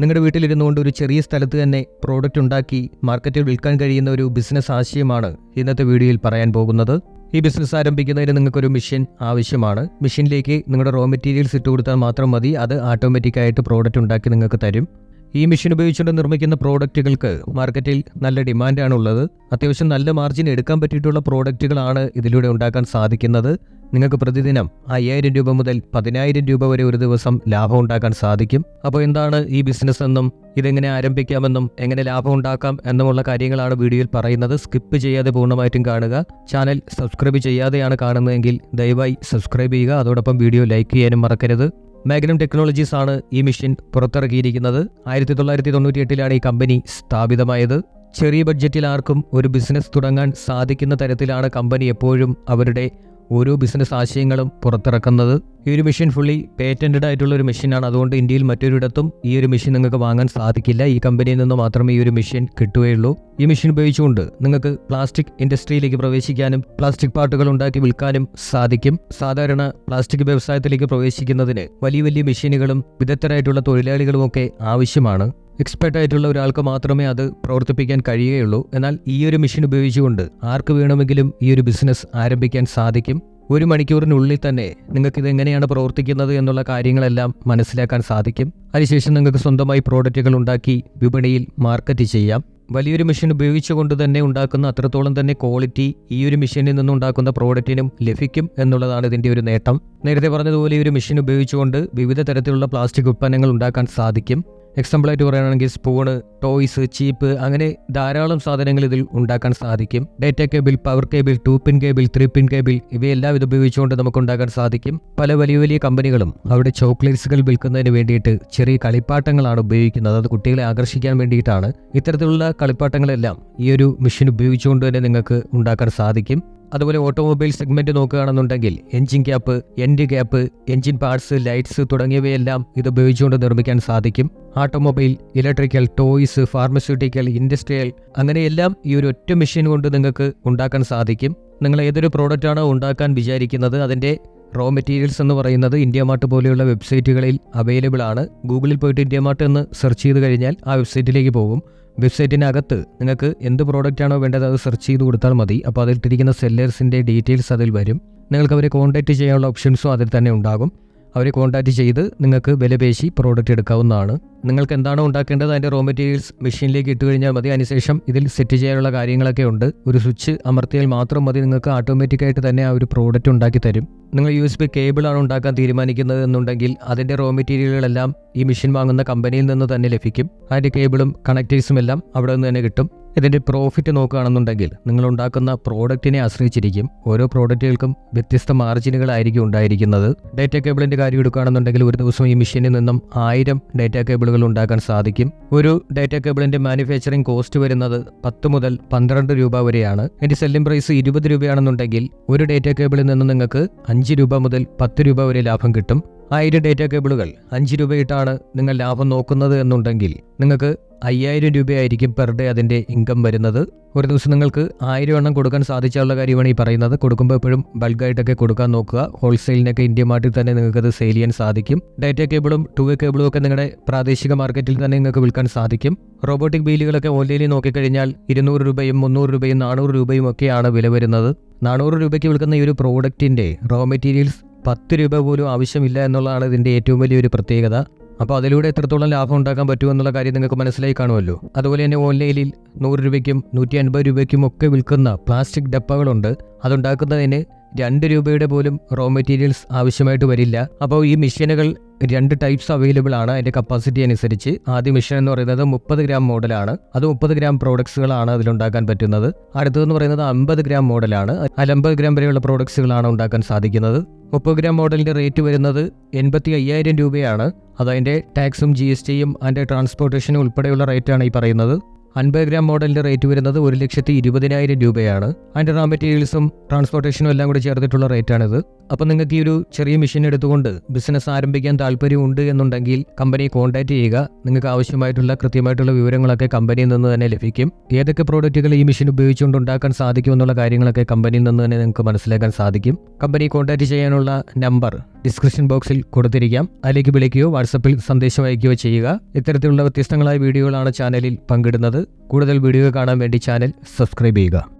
നിങ്ങളുടെ വീട്ടിലിരുന്നുകൊണ്ട് ഒരു ചെറിയ സ്ഥലത്ത് തന്നെ പ്രോഡക്റ്റ് ഉണ്ടാക്കി മാർക്കറ്റിൽ വിൽക്കാൻ കഴിയുന്ന ഒരു ബിസിനസ് ആശയമാണ് ഇന്നത്തെ വീഡിയോയിൽ പറയാൻ പോകുന്നത്. ഈ ബിസിനസ് ആരംഭിക്കുന്നതിന് നിങ്ങൾക്കൊരു മെഷീൻ ആവശ്യമാണ്. മെഷീനിലേക്ക് നിങ്ങളുടെ റോ മെറ്റീരിയൽസ് ഇട്ട് കൊടുത്താൽ മാത്രം മതി. അത് ഓട്ടോമാറ്റിക്കായിട്ട് പ്രോഡക്റ്റ് ഉണ്ടാക്കി നിങ്ങൾക്ക് തരും. ഈ മെഷീൻ ഉപയോഗിച്ചുകൊണ്ട് നിർമ്മിക്കുന്ന പ്രോഡക്റ്റുകൾക്ക് മാർക്കറ്റിൽ നല്ല ഡിമാൻഡാണുള്ളത് അത്യാവശ്യം നല്ല മാർജിൻ എടുക്കാൻ പറ്റിയിട്ടുള്ള പ്രോഡക്റ്റുകളാണ് ഇതിലൂടെ ഉണ്ടാക്കാൻ സാധിക്കുന്നത്. നിങ്ങൾക്ക് പ്രതിദിനം അയ്യായിരം രൂപ മുതൽ പതിനായിരം രൂപ വരെ ഒരു ദിവസം ലാഭം ഉണ്ടാക്കാൻ സാധിക്കും. അപ്പോൾ എന്താണ് ഈ ബിസിനസ് എന്നും ഇതെങ്ങനെ ആരംഭിക്കാമെന്നും എങ്ങനെ ലാഭം ഉണ്ടാക്കാം എന്നുമുള്ള കാര്യങ്ങളാണ് വീഡിയോയിൽ പറയുന്നത്. സ്കിപ്പ് ചെയ്യാതെ പൂർണമായിട്ടും കാണുക. ചാനൽ സബ്സ്ക്രൈബ് ചെയ്യാതെയാണ് കാണുന്നതെങ്കിൽ ദയവായി സബ്സ്ക്രൈബ് ചെയ്യുക. അതോടൊപ്പം വീഡിയോ ലൈക്ക് ചെയ്യാനും മറക്കരുത്. മാഗ്നം ടെക്നോളജീസ് ആണ് ഈ മെഷീൻ പുറത്തിറക്കിയിരിക്കുന്നത്. ആയിരത്തി തൊള്ളായിരത്തി തൊണ്ണൂറ്റി എട്ടിലാണ് ഈ കമ്പനി സ്ഥാപിതമായത്. ചെറിയ ബഡ്ജറ്റിൽ ആർക്കും ഒരു ബിസിനസ് തുടങ്ങാൻ സാധിക്കുന്ന തരത്തിലാണ് കമ്പനി എപ്പോഴും അവരുടെ ഓരോ ബിസിനസ് ആശയങ്ങളും പുറത്തിറക്കുന്നത്. ഈ ഒരു മെഷീൻ ഫുള്ളി പേറ്റന്റഡ് ആയിട്ടുള്ള ഒരു മെഷീനാണ് അതുകൊണ്ട് ഇന്ത്യയിൽ മറ്റൊരിടത്തും ഈ ഒരു മെഷീൻ നിങ്ങൾക്ക് വാങ്ങാൻ സാധിക്കില്ല. ഈ കമ്പനിയിൽ നിന്ന് മാത്രമേ ഈ ഒരു മെഷീൻ കിട്ടുകയുള്ളൂ. ഈ മെഷീൻ ഉപയോഗിച്ചുകൊണ്ട് നിങ്ങൾക്ക് പ്ലാസ്റ്റിക് ഇൻഡസ്ട്രിയിലേക്ക് പ്രവേശിക്കാനും പ്ലാസ്റ്റിക് പാർട്ടുകൾ ഉണ്ടാക്കി വിൽക്കാനും സാധിക്കും. സാധാരണ പ്ലാസ്റ്റിക് വ്യവസായത്തിലേക്ക് പ്രവേശിക്കുന്നതിന് വലിയ വലിയ മെഷീനുകളും വിദഗ്ധരായിട്ടുള്ള തൊഴിലാളികളും ഒക്കെ ആവശ്യമാണ്. എക്സ്പെർട്ട് ആയിട്ടുള്ള ഒരാൾക്ക് മാത്രമേ അത് പ്രവർത്തിപ്പിക്കാൻ കഴിയുകയുള്ളൂ. എന്നാൽ ഈ ഒരു മെഷീൻ ഉപയോഗിച്ചുകൊണ്ട് ആർക്ക് വേണമെങ്കിലും ഈ ഒരു ബിസിനസ് ആരംഭിക്കാൻ സാധിക്കും? ഒരു മണിക്കൂറിനുള്ളിൽ തന്നെ നിങ്ങൾക്ക് ഇത് എങ്ങനെയാണ് പ്രവർത്തിക്കുന്നത് എന്നുള്ള കാര്യങ്ങളെല്ലാം മനസ്സിലാക്കാൻ സാധിക്കും. അതിനുശേഷം നിങ്ങൾക്ക് സ്വന്തമായി പ്രോഡക്റ്റുകൾ ഉണ്ടാക്കി വിപണിയിൽ മാർക്കറ്റ് ചെയ്യാം. വലിയൊരു മെഷീൻ ഉപയോഗിച്ചുകൊണ്ട് തന്നെ ഉണ്ടാക്കുന്ന അത്രത്തോളം തന്നെ ക്വാളിറ്റി ഈ ഒരു മെഷീനിൽ നിന്നുണ്ടാക്കുന്ന പ്രോഡക്റ്റിനും ലഭിക്കും എന്നുള്ളതാണ് ഇതിന്റെ ഒരു നേട്ടം. നേരത്തെ പറഞ്ഞതുപോലെ ഈ ഒരു മെഷീൻ ഉപയോഗിച്ചുകൊണ്ട് വിവിധ തരത്തിലുള്ള പ്ലാസ്റ്റിക് ഉൽപ്പന്നങ്ങൾ ഉണ്ടാക്കാൻ സാധിക്കും. എക്സാമ്പിളായിട്ട് പറയുകയാണെങ്കിൽ സ്പൂണ് ടോയ്സ് ചീപ്പ് അങ്ങനെ ധാരാളം സാധനങ്ങൾ ഇതിൽ ഉണ്ടാക്കാൻ സാധിക്കും. Data cable power cable two pin cable three pin cable ഇവയെല്ലാം ഇത് ഉപയോഗിച്ചുകൊണ്ട് നമുക്ക് ഉണ്ടാക്കാൻ സാധിക്കും. പല വലിയ വലിയ കമ്പനികളും അവിടെ ചോക്ലേറ്റ്സുകൾ വിൽക്കുന്നതിന് വേണ്ടിയിട്ട് ചെറിയ കളിപ്പാട്ടങ്ങളാണ് ഉപയോഗിക്കുന്നത്. അത് കുട്ടികളെ ആകർഷിക്കാൻ വേണ്ടിയിട്ടാണ്. ഇത്തരത്തിലുള്ള കളിപ്പാട്ടങ്ങളെല്ലാം ഈ ഒരു മെഷീൻ ഉപയോഗിച്ചുകൊണ്ട് തന്നെ നിങ്ങൾക്ക് ഉണ്ടാക്കാൻ സാധിക്കും. അതുപോലെ ഓട്ടോമൊബൈൽ സെഗ്മെന്റ് നോക്കുകയാണെന്നുണ്ടെങ്കിൽ engine cap end cap engine parts lights തുടങ്ങിയവയെല്ലാം ഇത് ഉപയോഗിച്ചുകൊണ്ട് നിർമ്മിക്കാൻ സാധിക്കും. Automobile electrical toys pharmaceutical industrial അങ്ങനെയെല്ലാം ഈ ഒരു ഒറ്റ മെഷീൻ കൊണ്ട് നിങ്ങൾക്ക് ഉണ്ടാക്കാൻ സാധിക്കും. നിങ്ങൾ ഏതൊരു പ്രോഡക്റ്റാണോ ഉണ്ടാക്കാൻ വിചാരിക്കുന്നത് അതിന്റെ റോ മെറ്റീരിയൽസ് എന്ന് പറയുന്നത് ഇന്ത്യ മാർട്ട് പോലെയുള്ള വെബ്സൈറ്റുകളിൽ അവൈലബിൾ ആണ്. ഗൂഗിളിൽ പോയിട്ട് ഇന്ത്യ മാർട്ട് എന്ന് സെർച്ച് ചെയ്ത് കഴിഞ്ഞാൽ ആ വെബ്സൈറ്റിലേക്ക് പോകും. വെബ്സൈറ്റിനകത്ത് നിങ്ങൾക്ക് എന്ത് പ്രോഡക്റ്റാണോ വേണ്ടത് അത് സെർച്ച് ചെയ്ത് കൊടുത്താൽ മതി. അപ്പോൾ അതിലിട്ടിരിക്കുന്ന സെല്ലേഴ്സിന്റെ ഡീറ്റെയിൽസ് അതിൽ വരും. നിങ്ങൾക്ക് അവരെ കോൺടാക്റ്റ് ചെയ്യാനുള്ള ഓപ്ഷൻസും അതിൽ തന്നെ ഉണ്ടാകും. അവരെ കോൺടാക്റ്റ് ചെയ്ത് നിങ്ങൾക്ക് വിലപേശി പ്രോഡക്റ്റ് എടുക്കാവുന്നതാണ്. നിങ്ങൾക്ക് എന്താണോ ഉണ്ടാക്കേണ്ടത് അതിന്റെ റോ മെറ്റീരിയൽസ് മെഷീനിലേക്ക് ഇട്ട് കഴിഞ്ഞാൽ മതി. അതിനുശേഷം ഇതിൽ സെറ്റ് ചെയ്യാനുള്ള കാര്യങ്ങളൊക്കെ ഉണ്ട്. ഒരു സ്വിച്ച് അമർത്തിയാൽ മാത്രം മതി. നിങ്ങൾക്ക് ഓട്ടോമാറ്റിക്കായിട്ട് തന്നെ ആ ഒരു പ്രോഡക്റ്റ് ഉണ്ടാക്കി തരും. നിങ്ങൾ യു എസ് ബി കേബിളാണ് ഉണ്ടാക്കാൻ തീരുമാനിക്കുന്നത് എന്നുണ്ടെങ്കിൽ അതിന്റെ റോ മെറ്റീരിയലുകളെല്ലാം ഈ മെഷീൻ വാങ്ങുന്ന കമ്പനിയിൽ നിന്ന് തന്നെ ലഭിക്കും. അതിന്റെ കേബിളും കണക്റ്റേഴ്സും എല്ലാം അവിടെ നിന്ന് തന്നെ കിട്ടും. ഇതിന്റെ പ്രോഫിറ്റ് നോക്കുകയാണെന്നുണ്ടെങ്കിൽ നിങ്ങൾ ഉണ്ടാക്കുന്ന പ്രോഡക്റ്റിനെ ആശ്രയിച്ചിരിക്കും. ഓരോ പ്രോഡക്റ്റുകൾക്കും വ്യത്യസ്ത മാർജിനുകളായിരിക്കും ഉണ്ടായിരിക്കുന്നത്. ഡേറ്റ കേബിളിന്റെ കാര്യം എടുക്കുകയാണെന്നുണ്ടെങ്കിൽ ഒരു ദിവസം ഈ മെഷീനിൽ നിന്നും ആയിരം ഡേറ്റ കേബിളുകൾ ഉണ്ടാക്കാൻ സാധിക്കും. ഒരു ഡേറ്റ കേബിളിന്റെ മാനുഫാക്ചറിംഗ് കോസ്റ്റ് വരുന്നത് പത്ത് മുതൽ പന്ത്രണ്ട് രൂപ വരെയാണ്. ഇതിന്റെ സെല്ലിംഗ് പ്രൈസ് ഇരുപത് രൂപയാണെന്നുണ്ടെങ്കിൽ ഒരു ഡേറ്റ കേബിളിൽ നിന്ന് നിങ്ങൾക്ക് അഞ്ച് രൂപ മുതൽ പത്ത് രൂപ വരെ ലാഭം കിട്ടും. ആയിരം ഡേറ്റ കേബിളുകൾ അഞ്ച് രൂപയിട്ടാണ് നിങ്ങൾ ലാഭം നോക്കുന്നത് എന്നുണ്ടെങ്കിൽ നിങ്ങൾക്ക് അയ്യായിരം രൂപയായിരിക്കും പെർ ഡേ അതിന്റെ ഇൻകം വരുന്നത്. ഒരു ദിവസം നിങ്ങൾക്ക് ആയിരം എണ്ണം കൊടുക്കാൻ സാധിച്ചുള്ള കാര്യമാണ് ഈ പറയുന്നത്. കൊടുക്കുമ്പോൾ എപ്പോഴും ബൾക്കായിട്ടൊക്കെ കൊടുക്കാൻ നോക്കുക. ഹോൾസെയിലിനൊക്കെ ഇന്ത്യ മാർട്ടിൽ തന്നെ നിങ്ങൾക്ക് അത് സെയിൽ ചെയ്യാൻ സാധിക്കും. ഡേറ്റ കേബിളും ടു വേ കേബിളും ഒക്കെ നിങ്ങളുടെ പ്രാദേശിക മാർക്കറ്റിൽ തന്നെ നിങ്ങൾക്ക് വിൽക്കാൻ സാധിക്കും. റോബോട്ടിക് ബീലുകളൊക്കെ ഓൺലൈനിൽ നോക്കിക്കഴിഞ്ഞാൽ ഇരുന്നൂറ് രൂപയും മുന്നൂറ് രൂപയും നാനൂറ് രൂപയും ഒക്കെയാണ് വില വരുന്നത്. നാനൂറ് രൂപയ്ക്ക് വിൽക്കുന്ന ഈ ഒരു പ്രോഡക്റ്റിന്റെ റോ മെറ്റീരിയൽസ് പത്ത് രൂപ പോലും ആവശ്യമില്ല എന്നുള്ളതാണ് ഇതിന്റെ ഏറ്റവും വലിയൊരു പ്രത്യേകത. അപ്പോൾ അതിലൂടെ എത്രത്തോളം ലാഭം ഉണ്ടാക്കാൻ പറ്റുമെന്നുള്ള കാര്യം നിങ്ങൾക്ക് മനസ്സിലായി കാണുമല്ലോ. അതുപോലെ തന്നെ ഓൺലൈനിൽ നൂറ് രൂപയ്ക്കും നൂറ്റി അൻപത് രൂപയ്ക്കും ഒക്കെ വിൽക്കുന്ന പ്ലാസ്റ്റിക് ഡപ്പകളുണ്ട്. അതുണ്ടാക്കുന്നതിന് രണ്ട് രൂപയുടെ പോലും റോ മെറ്റീരിയൽസ് ആവശ്യമായിട്ട് വരില്ല. അപ്പോൾ ഈ മെഷീനുകൾ രണ്ട് ടൈപ്സ് അവൈലബിൾ ആണ് അതിന്റെ കപ്പാസിറ്റി അനുസരിച്ച്. ആദ്യ മെഷീൻ എന്ന് പറയുന്നത് മുപ്പത് ഗ്രാം മോഡലാണ്. അത് മുപ്പത് ഗ്രാം പ്രോഡക്ട്സുകളാണ് അതിലുണ്ടാക്കാൻ പറ്റുന്നത്. അടുത്തതെന്ന് പറയുന്നത് അമ്പത് ഗ്രാം മോഡലാണ്. അതിൽ അമ്പത് ഗ്രാം വരെയുള്ള പ്രോഡക്ട്സുകളാണ് ഉണ്ടാക്കാൻ സാധിക്കുന്നത്. മുപ്പത് ഗ്രാം മോഡലിന്റെ റേറ്റ് വരുന്നത് എൺപത്തി അയ്യായിരം രൂപയാണ് അതതിന്റെ ടാക്സും ജി എസ് ടിയും അതിന്റെ ട്രാൻസ്പോർട്ടേഷനും ഉൾപ്പെടെയുള്ള റേറ്റാണ് ഈ പറയുന്നത്. അൻപത് ഗ്രാം മോഡലിന്റെ റേറ്റ് വരുന്നത് ഒരു ലക്ഷത്തി ഇരുപതിനായിരം രൂപയാണ്. അതിന്റെ റാ മെറ്റീരിയൽസും ട്രാൻസ്പോർട്ടേഷനും എല്ലാം കൂടി ചേർത്തിട്ടുള്ള റേറ്റാണിത് അപ്പോൾ നിങ്ങൾക്ക് ഈ ഒരു ചെറിയ മെഷീൻ എടുത്തുകൊണ്ട് ബിസിനസ് ആരംഭിക്കാൻ താല്പര്യമുണ്ട് എന്നുണ്ടെങ്കിൽ കമ്പനിയെ കോൺടാക്ട് ചെയ്യുക. നിങ്ങൾക്ക് ആവശ്യമായിട്ടുള്ള കൃത്യമായിട്ടുള്ള വിവരങ്ങളൊക്കെ കമ്പനിയിൽ നിന്ന് തന്നെ ലഭിക്കും. ഏതൊക്കെ പ്രോഡക്റ്റുകൾ ഈ മെഷീൻ ഉപയോഗിച്ചുകൊണ്ട് ഉണ്ടാക്കാൻ സാധിക്കും എന്നുള്ള കാര്യങ്ങളൊക്കെ കമ്പനിയിൽ നിന്ന് തന്നെ നിങ്ങൾക്ക് മനസ്സിലാക്കാൻ സാധിക്കും. കമ്പനി കോൺടാക്ട് ചെയ്യാനുള്ള നമ്പർ ഡിസ്ക്രിപ്ഷൻ ബോക്സിൽ കൊടുത്തിരിക്കാം. അതിലേക്ക് വിളിക്കുകയോ വാട്സപ്പിൽ സന്ദേശം അയക്കുകയോ ചെയ്യുക. ഇത്തരത്തിലുള്ള വ്യത്യസ്തങ്ങളായ വീഡിയോകളാണ് ചാനലിൽ പങ്കിടുന്നത്. കൂടുതൽ വീഡിയോ കാണാൻ വേണ്ടി ചാനൽ സബ്സ്ക്രൈബ് ചെയ്യുക.